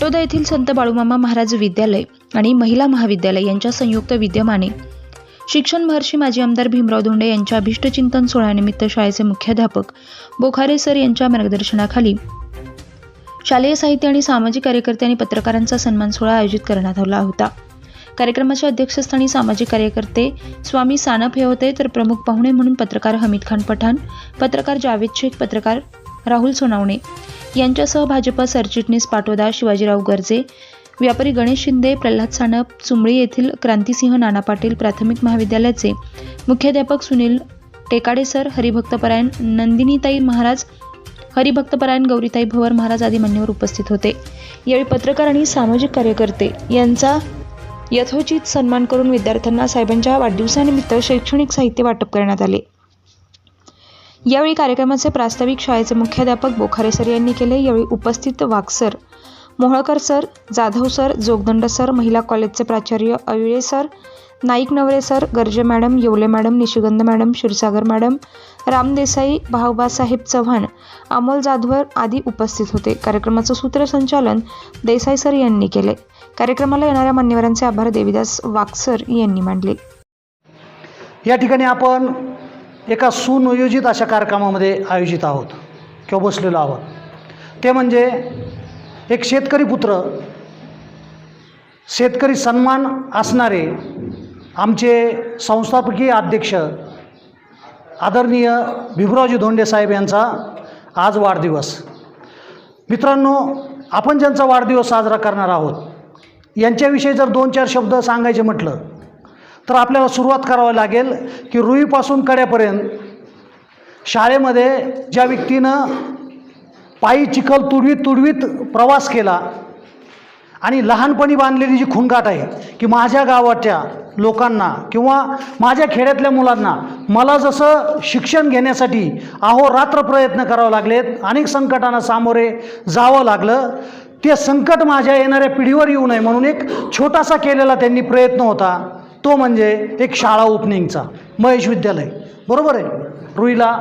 पाटोदा येथील संत बाळूमामा महाराज विद्यालय आणि महिला महाविद्यालय यांच्या संयुक्त विद्यमाने. शिक्षण महर्षी माजी आमदार भीमराव धोंडे यांच्या अभिष्टचिंतन सोहळ्यानिमित्त शाळेचे मुख्याध्यापक बोखारे सर यांच्या मार्गदर्शनाखाली. शालेय साहित्य आणि सामाजिक कार्यकर्ते आणि पत्रकारांचा सन्मान सोहळा आयोजित करण्यात आला होता. कार्यक्रमाच्या अध्यक्षस्थानी सामाजिक कार्यकर्ते स्वामी सानप हे होते तर प्रमुख पाहुणे म्हणून पत्रकार हमीद खान पठाण पत्रकार जावेद शेख पत्रकार राहुल सोनावणे. यांच्यासह भाजप सरचिटणीस पाटोदा शिवाजीराव गर्जे व्यापारी गणेश शिंदे प्रल्हाद सानप चुंबळी येथील क्रांतिसिंह नाना पाटील प्राथमिक महाविद्यालयाचे मुख्याध्यापक सुनील टेकाडे सर हरिभक्तपरायण नंदिनीताई महाराज हरिभक्तपरायण गौरीताई भवर महाराज आदी मान्यवर उपस्थित होते. यावेळी पत्रकार आणि सामाजिक कार्यकर्ते यांचा यथोचित सन्मान करून विद्यार्थ्यांना साहेबांच्या वाढदिवसानिमित्त शैक्षणिक साहित्य वाटप करण्यात आले. यावेळी कार्यक्रमाचे प्रास्ताविक शाळेचे मुख्याध्यापक बोखारे सर यांनी केले. यावेळी उपस्थित वागसर Moholkar sir Jadhav sir Jogdand sir महिला कॉलेजचे प्राचार्य Avile sir Naik Navare sir Garje madam Yevle madam Nishigandh madam Kshirsagar madam Ram Desai भाऊबासाहेब Chavan Amol Jadhavar आदी उपस्थित होते. कार्यक्रमाचं सूत्रसंचालन देसाई सर यांनी केले. कार्यक्रमाला येणाऱ्या मान्यवरांचे आभार देविदास वाकसर यांनी मांडले या ठिकाणी आपण एका सुनियोजित अशा कार्यक्रमामध्ये आयोजित आहोत किंवा बसलेलो आहोत. ते म्हणजे एक शेतकरी पुत्र शेतकरी सन्मान असणारे आमचे संस्थापकीय अध्यक्ष आदरणीय भिभुरावजी धोंडे साहेब यांचा आज वाढदिवस. मित्रांनो आपण ज्यांचा वाढदिवस साजरा करणार आहोत यांच्याविषयी जर दोन चार शब्द सांगायचे म्हटलं तर आपल्याला सुरुवात करावी लागेल की रुईपासून कड्यापर्यंत शाळेमध्ये ज्या व्यक्तीनं पायी चिखल तुडवीत तुडवीत प्रवास केला आणि लहानपणी बांधलेली जी खुणगाठ आहे की माझ्या गावाच्या लोकांना किंवा माझ्या खेड्यातल्या मुलांना मला जसं शिक्षण घेण्यासाठी अहोरात्र प्रयत्न करावे लागलेत अनेक संकटांना सामोरे जावं लागलं. ते संकट माझ्या येणाऱ्या पिढीवर येऊ नये म्हणून एक छोटासा केलेला त्यांनी प्रयत्न होता. तो म्हणजे एक शाळा ओपनिंगचा महेश विद्यालय. बरोबर आहे? रुईला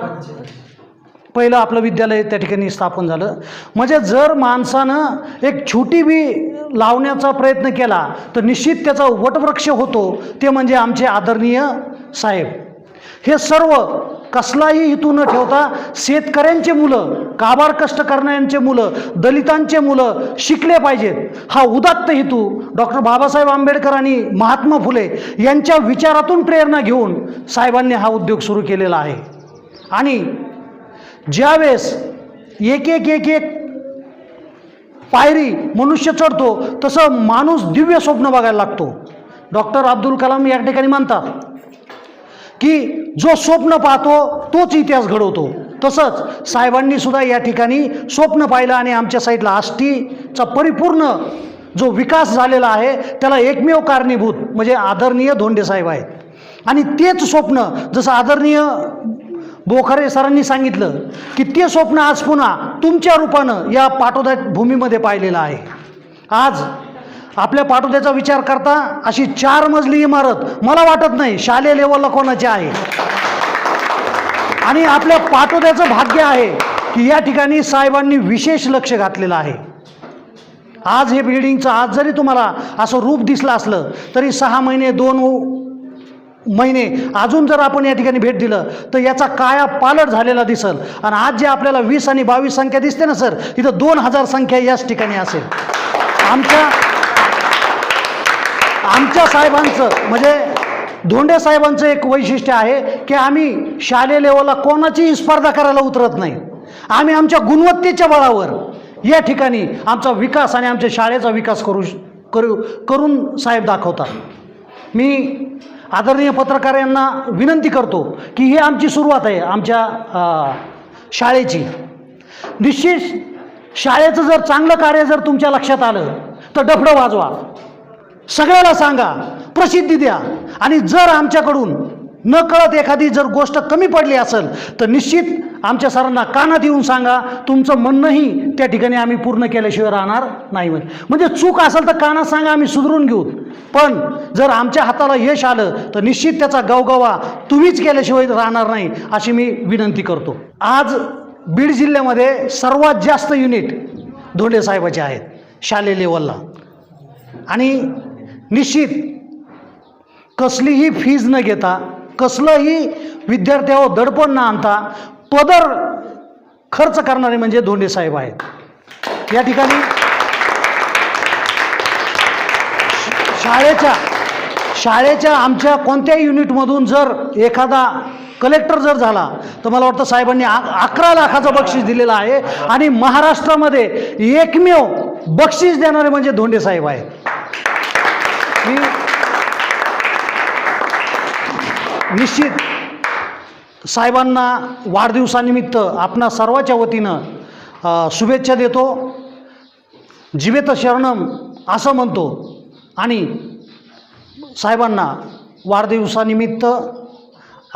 पहिलं आपलं विद्यालय त्या ठिकाणी स्थापन झालं. म्हणजे जर माणसानं एक छोटी बी लावण्याचा प्रयत्न केला तर निश्चित त्याचा वटवृक्ष होतो. ते म्हणजे आमचे आदरणीय साहेब. हे सर्व कसलाही हेतू न ठेवता शेतकऱ्यांचे मुलं काबार कष्ट करणाऱ्यांचे मुलं दलितांचे मुलं शिकले पाहिजेत. हा उदात्त हेतू डॉक्टर बाबासाहेब आंबेडकर आणि महात्मा फुले यांच्या विचारातून प्रेरणा घेऊन साहेबांनी हा उद्योग सुरू केलेला आहे. आणि ज्यावेळेस एक एक एक एक पायरी मनुष्य चढतो तसं माणूस दिव्य स्वप्न बघायला लागतो. डॉक्टर अब्दुल कलाम या ठिकाणी मानतात की जो स्वप्न पाहतो तोच इतिहास घडवतो. तसंच साहेबांनी सुद्धा या ठिकाणी स्वप्न पाहिलं आणि आमच्या साईडला आष्टीचा परिपूर्ण जो विकास झालेला आहे त्याला एकमेव कारणीभूत म्हणजे आदरणीय धोंडे साहेब आहेत. आणि तेच स्वप्न जसं आदरणीय बोखारे सरांनी सांगितलं की ते स्वप्न आज पुन्हा तुमच्या रूपानं या पाठोदा भूमीमध्ये पाहिलेलं आहे. आज आपल्या पाठोद्याचा विचार करता अशी चार मजली इमारत मला वाटत नाही शालेय लेवलला कोणाची आहे. आणि आपल्या पाठोद्याचं भाग्य आहे की या ठिकाणी साहेबांनी विशेष लक्ष घातलेलं आहे. आज हे बिल्डिंगचं आज जरी तुम्हाला असं रूप दिसलं असलं तरी सहा महिने दोन महिने अजून जर आपण या ठिकाणी भेट दिलं तर याचा काया पालट झालेला दिसल. आणि आज जे आपल्याला वीस आणि बावीस संख्या दिसते ना सर इथं दोन हजार संख्या याच ठिकाणी असेल. आमच्या आमच्या साहेबांचं म्हणजे धोंडे साहेबांचं एक वैशिष्ट्य आहे की आम्ही शालेय लेवलला कोणाचीही स्पर्धा करायला उतरत नाही. आम्ही आमच्या गुणवत्तेच्या बळावर या ठिकाणी आमचा विकास आणि आमच्या शाळेचा विकास करू करू करून साहेब दाखवतात. मी आदरणीय पत्रकार यांना विनंती करतो की ही आमची सुरुवात आहे आमच्या शाळेची. निश्चित शाळेचं जर चांगलं कार्य जर तुमच्या लक्षात आलं तर डफडं वाजवा. सगळ्याला सांगा प्रसिद्धी द्या. आणि जर आमच्याकडून न कळत एखादी जर गोष्ट कमी पडली असेल तर निश्चित आमच्या सरांना कानात येऊन सांगा तुमचं म्हणणंही त्या ठिकाणी आम्ही पूर्ण केल्याशिवाय राहणार नाही. म्हणजे चूक असेल तर कानात सांगा आम्ही सुधरून घेऊ. पण जर आमच्या हाताला यश आलं तर निश्चित त्याचा गवगवा तुम्हीच केल्याशिवाय राहणार नाही अशी मी विनंती करतो. आज बीड जिल्ह्यामध्ये सर्वात जास्त युनिट धोंडे साहेबाचे आहेत शालेय लेवलला आणि निश्चित. कसलीही फीज न घेता कसलंही विद्यार्थ्यावर दडपण न आणता पदर खर्च करणारे म्हणजे धोंडे साहेब आहेत. या ठिकाणी शाळेच्या शाळेच्या आमच्या कोणत्याही युनिटमधून जर एखादा कलेक्टर जर झाला तर मला वाटतं साहेबांनी आ अकरा लाखाचं बक्षीस दिलेलं आहे आणि महाराष्ट्रामध्ये एकमेव बक्षीस देणारे म्हणजे धोंडे साहेब आहेत. निश्चित. साहेबांना वाढदिवसानिमित्त आपणा सर्वाच्या वतीनं शुभेच्छा देतो. जिवेत शरणम असं म्हणतो. आणि साहेबांना वाढदिवसानिमित्त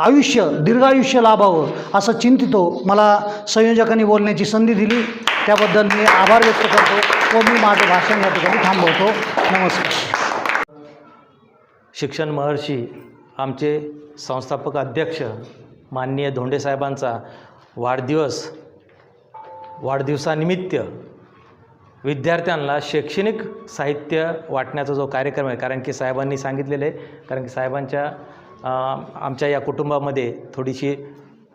आयुष्य दीर्घायुष्य लाभावं असं चिंतितो. मला संयोजकांनी बोलण्याची संधी दिली. त्याबद्दल मी आभार व्यक्त करतो व मी माझं भाषण या ठिकाणी थांबवतो. नमस्कार. शिक्षण महर्षी आमचे संस्थापक अध्यक्ष माननीय धोंडे साहेबांचा वाढदिवस वाढदिवसानिमित्त विद्यार्थ्यांना शैक्षणिक साहित्य वाटण्याचा जो कार्यक्रम आहे कारण की साहेबांनी सांगितलेलं आहे कारण की साहेबांच्या आमच्या या कुटुंबामध्ये थोडीशी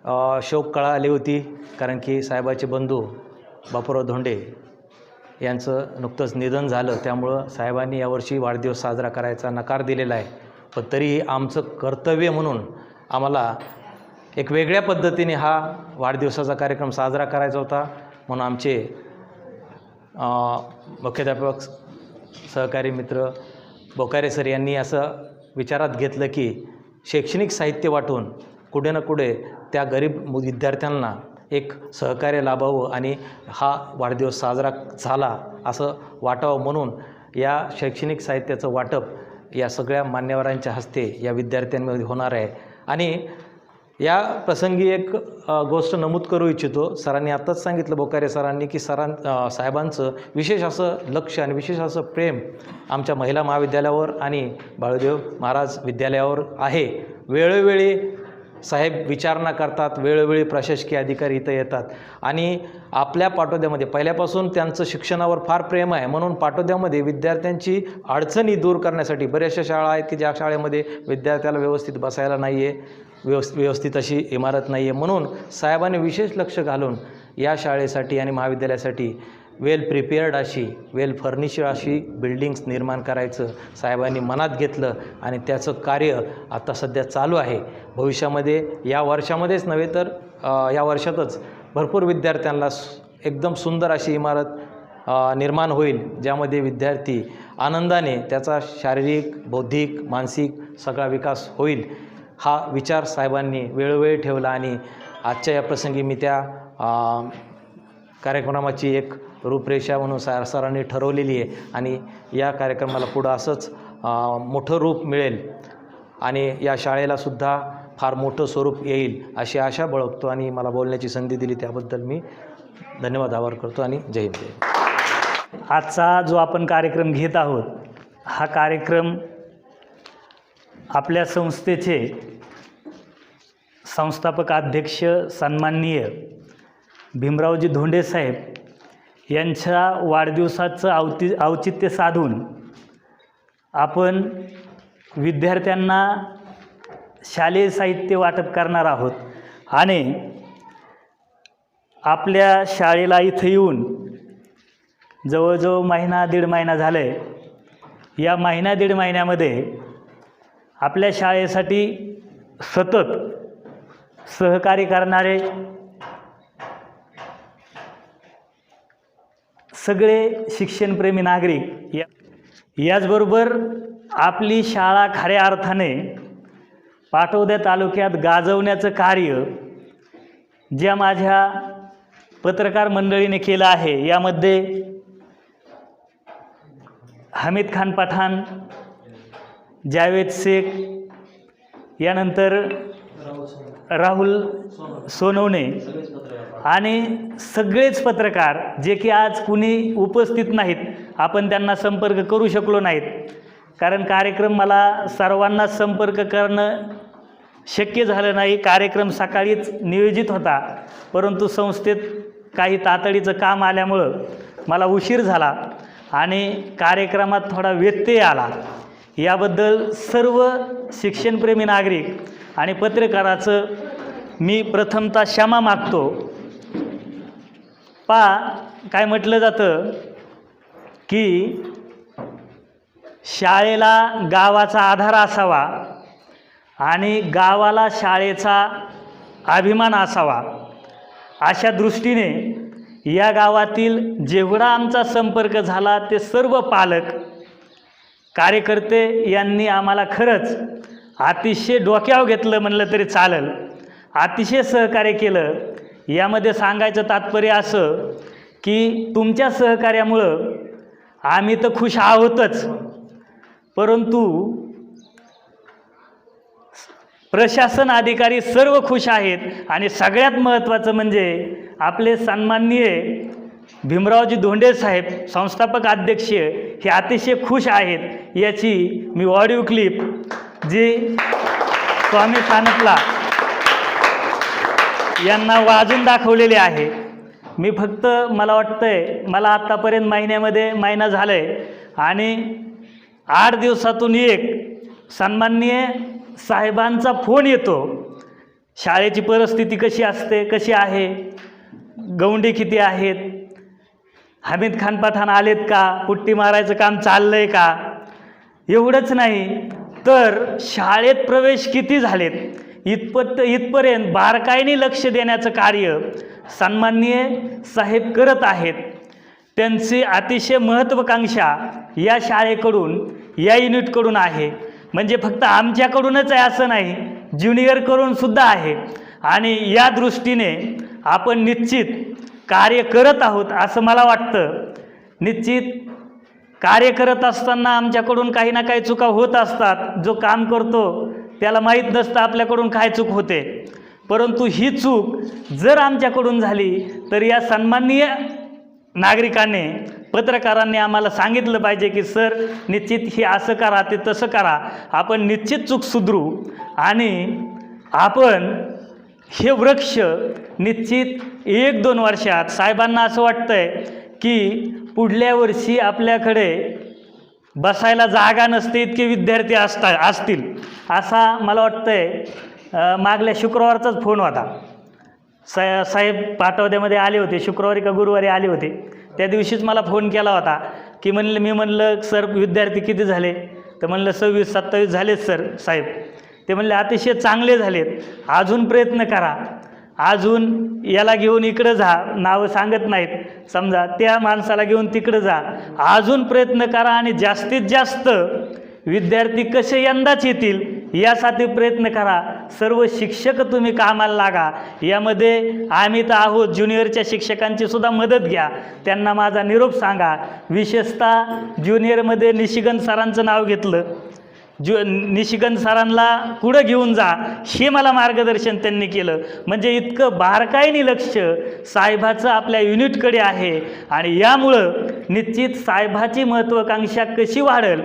अ, शोककळा आली होती कारण की साहेबाचे बंधू बापूराव धोंडे यांचं नुकतंच निधन झालं त्यामुळं साहेबांनी यावर्षी वाढदिवस साजरा करायचा नकार दिलेला आहे. पण तरीही आमचं कर्तव्य म्हणून आम्हाला एक वेगळ्या पद्धतीने हा वाढदिवसाचा कार्यक्रम साजरा करायचा होता म्हणून आमचे मुख्याध्यापक सहकारी मित्र बोकारे सर यांनी असं विचारात घेतलं की शैक्षणिक साहित्य वाटून कुठे ना कुठे त्या गरीब विद्यार्थ्यांना एक सहकार्य लाभावं आणि हा वाढदिवस साजरा झाला असं वाटावं म्हणून या शैक्षणिक साहित्याचं वाटप या सगळ्या मान्यवरांच्या हस्ते या विद्यार्थ्यांमध्ये होणार आहे. आणि या प्रसंगी एक गोष्ट नमूद करू इच्छितो. सरांनी आत्ताच सांगितलं बोकारे सरांनी की सरां साहेबांचं विशेष असं लक्ष आणि विशेष असं प्रेम आमच्या महिला महाविद्यालयावर आणि बाळूदेव महाराज विद्यालयावर आहे. वेळोवेळी साहेब विचारणा करतात वेळोवेळी प्रशासकीय अधिकारी इथं येतात. आणि आपल्या पाटोद्यामध्ये पहिल्यापासून त्यांचं शिक्षणावर फार प्रेम आहे. म्हणून पाटोद्यामध्ये विद्यार्थ्यांची अडचणी दूर करण्यासाठी बऱ्याचशा शाळा आहेत की ज्या शाळेमध्ये विद्यार्थ्याला व्यवस्थित बसायला नाही आहे व्यवस् व्यवस्थित अशी इमारत नाही आहे म्हणून साहेबांनी विशेष लक्ष घालून या शाळेसाठी आणि महाविद्यालयासाठी वेल प्रिपेअर्ड अशी वेल फर्निश्ड अशी बिल्डिंग्स निर्माण करायचं साहेबांनी मनात घेतलं आणि त्याचं कार्य आता सध्या चालू आहे. भविष्यामध्ये या वर्षामध्येच नव्हे तर या वर्षातच भरपूर विद्यार्थ्यांना एकदम सुंदर अशी इमारत निर्माण होईल ज्यामध्ये विद्यार्थी आनंदाने त्याचा शारीरिक बौद्धिक मानसिक सगळा विकास होईल हा विचार साहेबांनी वेळोवेळी ठेवला आणि आजच्या या प्रसंगी मी त्या कार्यक्रमाची एक रूपरेषा म्हणून सा सरांनी ठरवलेली आहे आणि या कार्यक्रमाला पुढं असंच मोठं रूप मिळेल आणि या शाळेलासुद्धा फार मोठं स्वरूप येईल अशी आशा बाळगतो आणि मला बोलण्याची संधी दिली त्याबद्दल मी धन्यवाद आभार करतो आणि जय हिंद जय हिंद. आजचा जो आपण कार्यक्रम घेत आहोत हा कार्यक्रम आपल्या संस्थेचे संस्थापक अध्यक्ष सन्माननीय भीमरावजी धोंडे साहेब यांच्या वाढदिवसाचं औति औचित्य साधून आपण विद्यार्थ्यांना शालेय साहित्य वाटप करणार आहोत. आणि आपल्या शाळेला इथं येऊन जवळजवळ महिना दीड महिना झालं आहे या महिना दीड महिन्यामध्ये आपल्या शाळेसाठी सतत सहकार्य करणारे सगळे शिक्षणप्रेमी नागरिक या याचबरोबर आपली शाळा खऱ्या अर्थाने पाटोद्या तालुक्यात गाजवण्याचं कार्य ज्या माझ्या पत्रकार मंडळीने केलं आहे यामध्ये हमीद खान पठाण जावेद शेख यानंतर राहुल सोनवणे आणि सगळेच पत्रकार जे की आज कुणी उपस्थित नाहीत आपण त्यांना संपर्क करू शकलो नाहीत. कारण कार्यक्रम मला सर्वांना संपर्क करणं शक्य झालं नाही. कार्यक्रम सकाळीच नियोजित होता. परंतु संस्थेत काही तातडीचं काम आल्यामुळं मला उशीर झाला आणि कार्यक्रमात थोडा व्यत्यय आला. याबद्दल सर्व शिक्षणप्रेमी नागरिक आणि पत्रकाराचं मी प्रथमतः क्षमा मागतो. पा काय म्हटलं जातं की शाळेला गावाचा आधार असावा आणि गावाला शाळेचा अभिमान असावा अशा दृष्टीने या गावातील जेवढा आमचा संपर्क झाला ते सर्व पालक कार्यकर्ते यांनी आम्हाला खरंच अतिशय डोक्यावर घेतलं म्हणलं तरी चालेल. अतिशय सहकार्य केलं. यामध्ये सांगायचं तात्पर्य असं की तुमच्या सहकार्यामुळं आम्ही तर खुश आहोतच. परंतु प्रशासन अधिकारी सर्व खुश आहेत आणि सगळ्यात महत्त्वाचं म्हणजे आपले सन्माननीय भीमरावजी धोंडे साहेब संस्थापक अध्यक्ष हे अतिशय खुश आहेत याची मी ऑडिओ क्लिप जी स्वामी सानपला यांना वाजून दाखवलेले आहे. मी फक्त मला वाटतंय मला आत्तापर्यंत महिन्यामध्ये महिना झाला आहे आणि आठ दिवसातून एक सन्माननीय साहेबांचा फोन येतो. शाळेची परिस्थिती कशी असते कशी आहे गौंडी किती आहेत हमीद खान पठाण आलेत का पुट्टी मारायचं काम चाललं आहे का? एवढंच नाही तर शाळेत प्रवेश किती झालेत? इथपत इथपर्यंत बारकाईने लक्ष देण्याचं कार्य सन्माननीय साहेब करत आहेत. त्यांची अतिशय महत्त्वाकांक्षा या शाळेकडून या युनिटकडून आहे. म्हणजे फक्त आमच्याकडूनच आहे असं नाही ज्युनियरकडून सुद्धा आहे. आणि या दृष्टीने आपण निश्चित कार्य करत आहोत असं मला वाटतं. निश्चित कार्य करत असताना आमच्याकडून काही ना काही चुका होत असतात. जो काम करतो त्याला माहीत नसतं आपल्याकडून काय चूक होते. परंतु ही चूक जर आमच्याकडून झाली तर या सन्माननीय नागरिकाने पत्रकारांनी आम्हाला सांगितलं पाहिजे की सर निश्चित हे असं करा ते तसं करा. आपण निश्चित चूक सुधरू आणि आपण हे वृक्ष निश्चित एक दोन वर्षात साहेबांना असं वाटतं आहे की पुढल्या वर्षी आपल्याकडे बसायला जागा नसते इतके विद्यार्थी असता असतील. असा मला वाटतंय मागल्या शुक्रवारचाच फोन होता. सा साहेब पाटवद्यामध्ये आले होते शुक्रवारी का गुरुवारी आले होते. त्या दिवशीच मला फोन केला होता की म्हणलं मी म्हणलं सर विद्यार्थी किती झाले? तर म्हणलं सव्वीस सत्तावीस झालेत सर साहेब. ते म्हणले अतिशय चांगले झालेत. अजून प्रयत्न करा. अजून याला घेऊन इकडं जा. नावं सांगत नाहीत. समजा त्या माणसाला घेऊन तिकडं जा. अजून प्रयत्न करा आणि जास्तीत जास्त विद्यार्थी कसे यंदाच येतील यासाठी प्रयत्न करा. सर्व शिक्षक तुम्ही कामाला लागा. यामध्ये आम्ही तर आहोत. ज्युनियरच्या शिक्षकांची सुद्धा मदत घ्या. त्यांना माझा निरोप सांगा. विशेषतः ज्युनियरमध्ये निशिगन सरांचं नाव घेतलं. ज्यु निशिगंध सरांना पुढं घेऊन जा हे मला मार्गदर्शन त्यांनी केलं. म्हणजे इतकं बारकाईने लक्ष साहेबाचं आपल्या युनिटकडे आहे. आणि यामुळं निश्चित साहेबाची महत्त्वाकांक्षा कशी वाढेल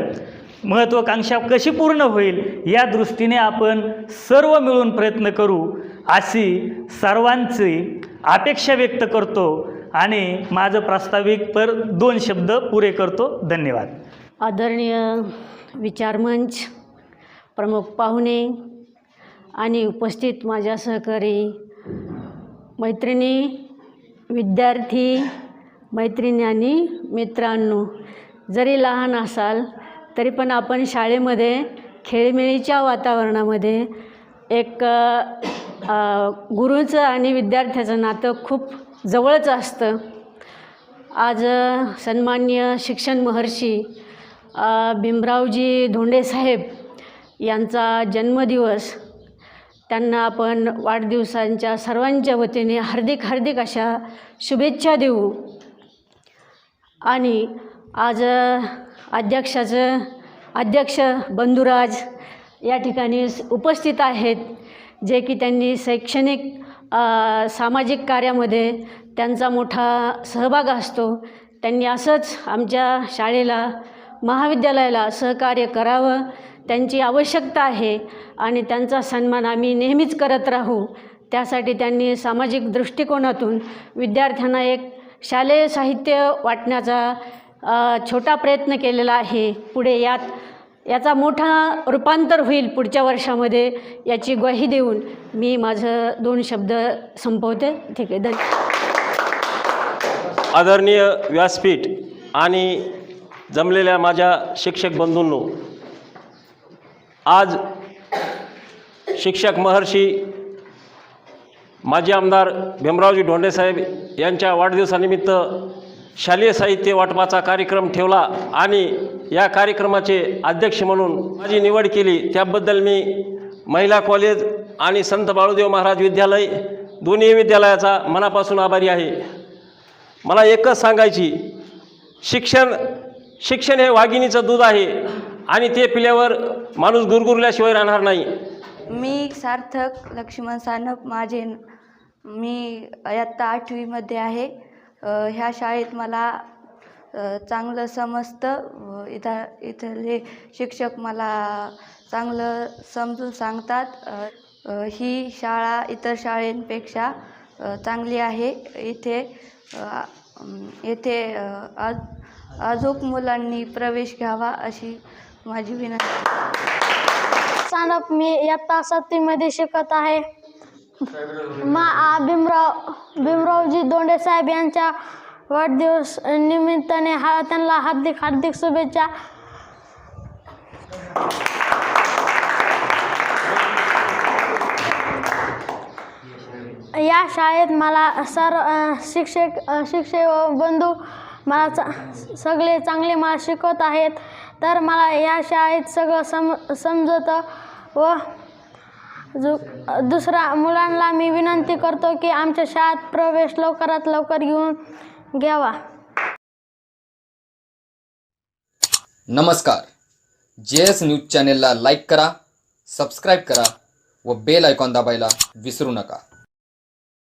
महत्त्वाकांक्षा कशी पूर्ण होईल या दृष्टीने आपण सर्व मिळून प्रयत्न करू अशी सर्वांची अपेक्षा व्यक्त करतो. आणि माझं प्रास्ताविक पर दोन शब्द पुरे करतो. धन्यवाद. आदरणीय विचारमंच प्रमुख पाहुणे आणि उपस्थित माझ्या सहकारी मैत्रिणी विद्यार्थी मैत्रिणी आणि मित्रांनो. जरी लहान असाल तरी पण आपण शाळेमध्ये खेळमेळीच्या वातावरणामध्ये एक गुरुचं आणि विद्यार्थ्याचं नातं खूप जवळच असतं. आज सन्मान्य शिक्षण महर्षी भीमरावजी धोंडे साहेब यांचा जन्मदिवस. त्यांना आपण वाढदिवसांच्या सर्वांच्या वतीने हार्दिक हार्दिक अशा शुभेच्छा देऊ. आणि आज अध्यक्षाचं अध्यक्ष बंधुराज या ठिकाणी उपस्थित आहेत जे की त्यांनी शैक्षणिक सामाजिक कार्यामध्ये त्यांचा मोठा सहभाग असतो. त्यांनी असंच आमच्या शाळेला महाविद्यालयाला सहकार्य करावं त्यांची आवश्यकता आहे आणि त्यांचा सन्मान आम्ही नेहमीच करत राहू. त्यासाठी त्यांनी सामाजिक दृष्टिकोनातून विद्यार्थ्यांना एक शालेय साहित्य वाटण्याचा छोटा प्रयत्न केलेला आहे. पुढे यात याचा मोठा रूपांतर होईल पुढच्या वर्षामध्ये याची ग्वाही देऊन मी माझं दोन शब्द संपवते. ठीक आहे धन्यवाद आदरणीय व्यासपीठ आणि जमलेल्या माझ्या शिक्षक बंधूंनो आज शिक्षक महर्षी माजी आमदार भीमरावजी ढोंडेसाहेब यांच्या वाढदिवसानिमित्त शालेय साहित्य वाटपाचा कार्यक्रम ठेवला आणि या कार्यक्रमाचे अध्यक्ष म्हणून माझी निवड केली. त्याबद्दल मी महिला कॉलेज आणि संत बाळूदेव महाराज विद्यालय दोन्ही विद्यालयाचा मनापासून आभारी आहे. मला एकच सांगायची शिक्षण शिक्षण हे वाघिणीचं दूध आहे आणि ते पिल्यावर माणूस गुरगुरल्याशिवाय राहणार नाही. मी सार्थक लक्ष्मण सानप माझे मी आत्ता आठवीमध्ये आहे. अ, ह्या शाळेत मला अ, चांगलं समजतं. इथं इथले शिक्षक मला चांगलं समजून सांगतात. अ, अ, ही शाळा इतर शाळेंपेक्षा अ, चांगली आहे. इथे अ, अम, येथे अ, आज अजूक मुलांनी प्रवेश घ्यावा अशी माझी विनंती. सानप मी इयत्ता सातवीमध्ये शिकत आहे. मा आ भीमराव भीमरावजी दोंडे साहेब यांच्या वाढदिवस निमित्ताने हा त्यांना हार्दिक हार्दिक शुभेच्छा. या शाळेत मला सर शिक्षक शिक्षक बंधू मला चा सगळे चांगले मला शिकवत आहेत. तर मला या शाळेत सगळं सम समजतं व जु दुसरा मुलांना मी विनंती करतो की आमच्या शाळेत प्रवेश लवकरात लवकर घेऊन घ्यावा. नमस्कार. जे एस न्यूज चॅनेलला लाईक करा सबस्क्राईब करा व बेल आयकॉन दाबायला विसरू नका.